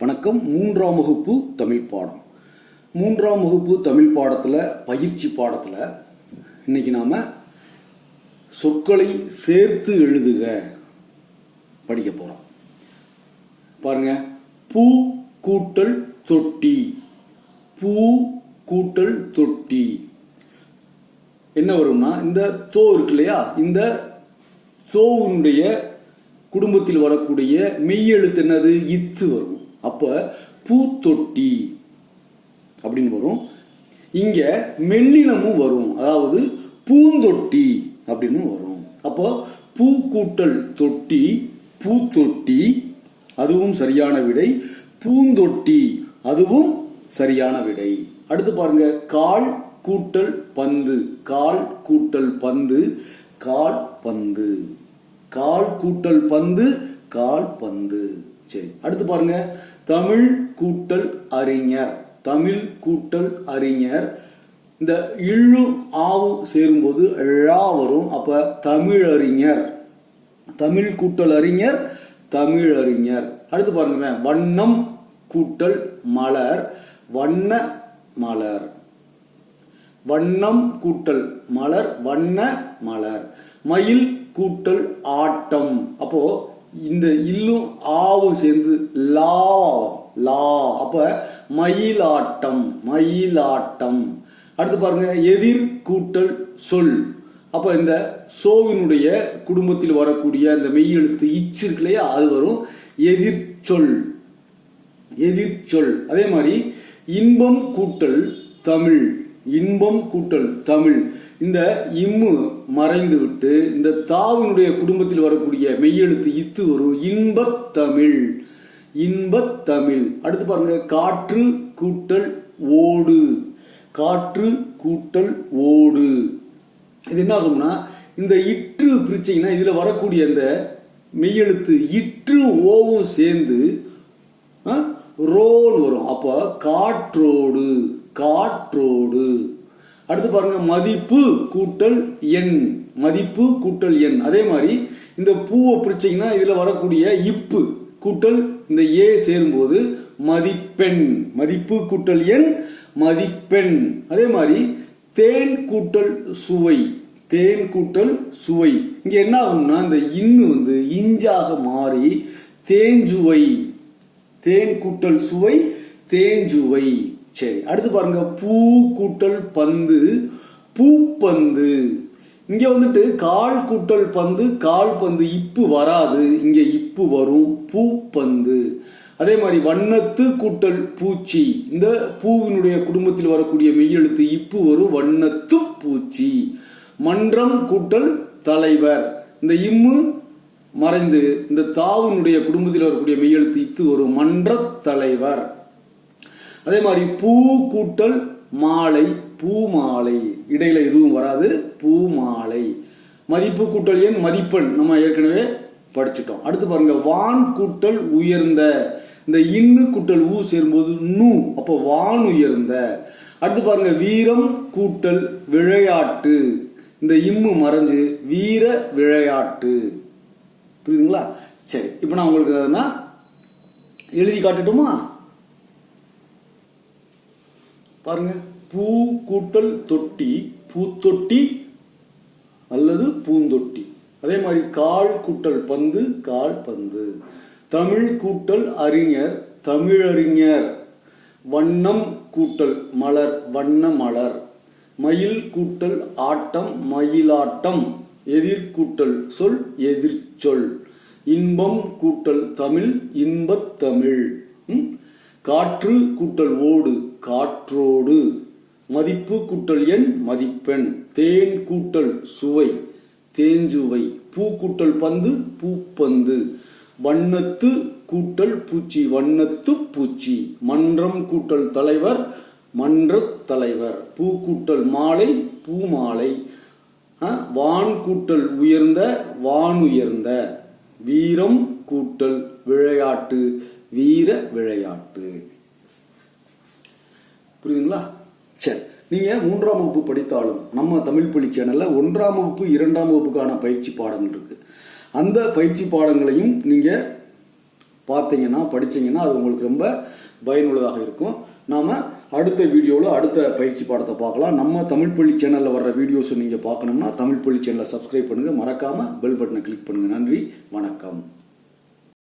வணக்கம். மூன்றாம் வகுப்பு தமிழ் பாடம். மூன்றாம் வகுப்பு தமிழ் பாடத்தில் பயிற்சி பாடத்தில் இன்னைக்கு நாம் சொற்களை சேர்த்து எழுதுக படிக்க போகிறோம் பாருங்க. பூ கூட்டல் தொட்டி. பூ கூட்டல் தொட்டி. என்ன வரும்னா இந்த தோ இருக்கு இல்லையா? இந்த தோவுனுடைய குடும்பத்தில் வரக்கூடிய மெய்யெழுத்து என்னது? இத்து வரும். அப்ப பூத்தொட்டி அப்படின்னு வரும். இங்க மெல்லினமும் வரும். அதாவது பூந்தொட்டி அப்படின்னு வரும். அப்போ பூ கூட்டல் தொட்டி பூத்தொட்டி அதுவும் சரியான விடை. பூந்தொட்டி அதுவும் சரியான விடை. அடுத்து பாருங்க கால் கூட்டல் பந்து. கால் கூட்டல் பந்து கால் பந்து. கால் கூட்டல் பந்து கால் பந்து. சரி அடுத்து பாருங்க. தமிழ் கூட்டல் அறிஞர். தமிழ் கூட்டல் அறிஞர். இந்த இழும் ஆவும் சேரும்போது ழா வரும். அப்ப தமிழறிஞர் தமிழ் கூட்டல் அறிஞர் தமிழறிஞர் அடுத்து பாருங்க வண்ணம் கூட்டல் மலர் வண்ண மலர். வண்ணம் கூட்டல் மலர் வண்ண மலர். மயில் கூட்டல் ஆட்டம். அப்போ இந்த இல்லும் ஆவும் சேர்ந்து லா லா அப்ப மயிலாட்டம் மயிலாட்டம். அடுத்து பாருங்க எதிர் கூட்டல் சொல். அப்ப இந்த சோவினுடைய குடும்பத்தில் வரக்கூடிய அந்த மெய் எழுத்து இச்சு இருக்கு இல்லையா? அது வரும் எதிர்ச்சொல் எதிர்ச்சொல் அதே மாதிரி இன்பம் கூட்டல் தமிழ். இன்பம் கூட்டல் தமிழ். இந்த இம்மு மறைந்து விட்டு இந்த தாவினுடைய குடும்பத்தில் வரக்கூடிய மெய்யெழுத்து இத்து வரும் இன்பத் தமிழ். இன்பத் தமிழ். அடுத்து பாருங்க காற்று கூட்டல் ஓடு. காற்று கூட்டல் ஓடு. இது என்ன ஆகும்னா இந்த இற்று பிரிச்சிங்கன்னா இதுல வரக்கூடிய அந்த மெய்யெழுத்து இற்று ஓவும் சேர்ந்து ரோன்னு வரும். அப்ப காற்றோடு. காற்றோடு. அடுத்து பாருங்க மதிப்பு கூட்டல் எண். மதிப்பு கூட்டல் எண். அதே மாதிரி இந்த பூவை பிரிச்சிங்கன்னா இதில் வரக்கூடிய இப்பு கூட்டல் இந்த ஏ சேரும்போது மதிப்பெண். மதிப்பு கூட்டல் எண் மதிப்பெண். அதே மாதிரி தேன் கூட்டல் சுவை. தேன் கூட்டல் சுவை. இங்க என்ன ஆகும்னா இந்த இன்னு வந்து இஞ்சாக மாறி தேஞ்சுவை. தேன் கூட்டல் சுவை தேஞ்சுவை. சரி அடுத்து பாருங்க பூ கூட்டல் பந்து. பூப்பந்து இங்க வந்துட்டு கால் கூட்டல் பந்து கால் பந்து இப்பு வராது. இங்க இப்பு வரும் பூப்பந்து அதே மாதிரி வண்ணத்து கூட்டல் பூச்சி. இந்த பூவினுடைய குடும்பத்தில் வரக்கூடிய மெய்யெழுத்து இப்பு வரும் வண்ணத்து பூச்சி. மன்றம் கூட்டல் தலைவர். இந்த இம்மு மறைந்து இந்த தாவினுடைய குடும்பத்தில் வரக்கூடிய மெய்யெழுத்து இத்து வரும் மன்ற தலைவர். அதே மாதிரி பூ கூட்டல் மாலை பூ மாலை இடையில எதுவும் வராது. பூ மாலை மதிப்பு கூட்டல் எண் மதிப்பெண். நம்ம ஏற்கனவே படிச்சுட்டோம். அடுத்து பாருங்க வான் கூட்டல் உயர்ந்த. இந்த இன்னு கூட்டல் ஊ சேரும்போது நூ. அப்போ வான் உயர்ந்த. அடுத்து பாருங்க வீரம் கூட்டல் விளையாட்டு. இந்த இம்மு மறைஞ்சு வீர விளையாட்டு. புரியுதுங்களா? சரி இப்போ நான் உங்களுக்கு எதுனா எழுதி காட்டட்டுமா? பாருங்க பூ கூட்டல் தொட்டி பூத்தொட்டி அல்லது பூந்தொட்டி. அதே மாதிரி கால் கூட்டல் பந்து கால் பந்து. தமிழ் கூட்டல் அறிஞர் தமிழறிஞர். வண்ணம் கூட்டல் மலர் வண்ண மலர். மயில் கூட்டல் ஆட்டம் மயிலாட்டம். எதிர்கூட்டல் சொல் எதிர்ச்சொல். இன்பம் கூட்டல் தமிழ் இன்பத் தமிழ். காற்று கூட்டல் ஓடு. காற்றோடு. மதிப்பு கூட்டல் எண் மதிப்பெண். தேன் கூட்டல் சுவை. தேஞ்சுவை. பூ கூட்டல் பந்து பூப்பந்து. வண்ணத்து கூட்டல் பூச்சி. வண்ணத்து பூச்சி. மன்றம் கூட்டல் தலைவர் மன்றத் தலைவர். பூ கூட்டல் மாலை பூமாலை ஆ, வான் கூட்டல் உயர்ந்த வான் உயர்ந்த. வீரம் கூட்டல் விளையாட்டு. வீர விளையாட்டு. புரியுதுங்களா? சரி நீங்கள் மூன்றாம் வகுப்பு படித்தாலும் நம்ம தமிழ் பள்ளி சேனலில் ஒன்றாம் வகுப்பு இரண்டாம் வகுப்புக்கான பயிற்சி பாடங்கள் இருக்குது அந்த பயிற்சி பாடங்களையும் நீங்கள் பார்த்தீங்கன்னா படிச்சீங்கன்னா அது உங்களுக்கு ரொம்ப பயனுள்ளதாக இருக்கும். நாம் அடுத்த வீடியோவில் அடுத்த பயிற்சி பாடத்தை பார்க்கலாம். நம்ம தமிழ் பள்ளி சேனலில் வர்ற வீடியோஸை நீங்கள் பார்க்கணும்னா தமிழ் பள்ளி சேனலை சப்ஸ்கிரைப் பண்ணுங்கள் மறக்காமல் பெல் பட்டனை கிளிக் பண்ணுங்கள் நன்றி வணக்கம்.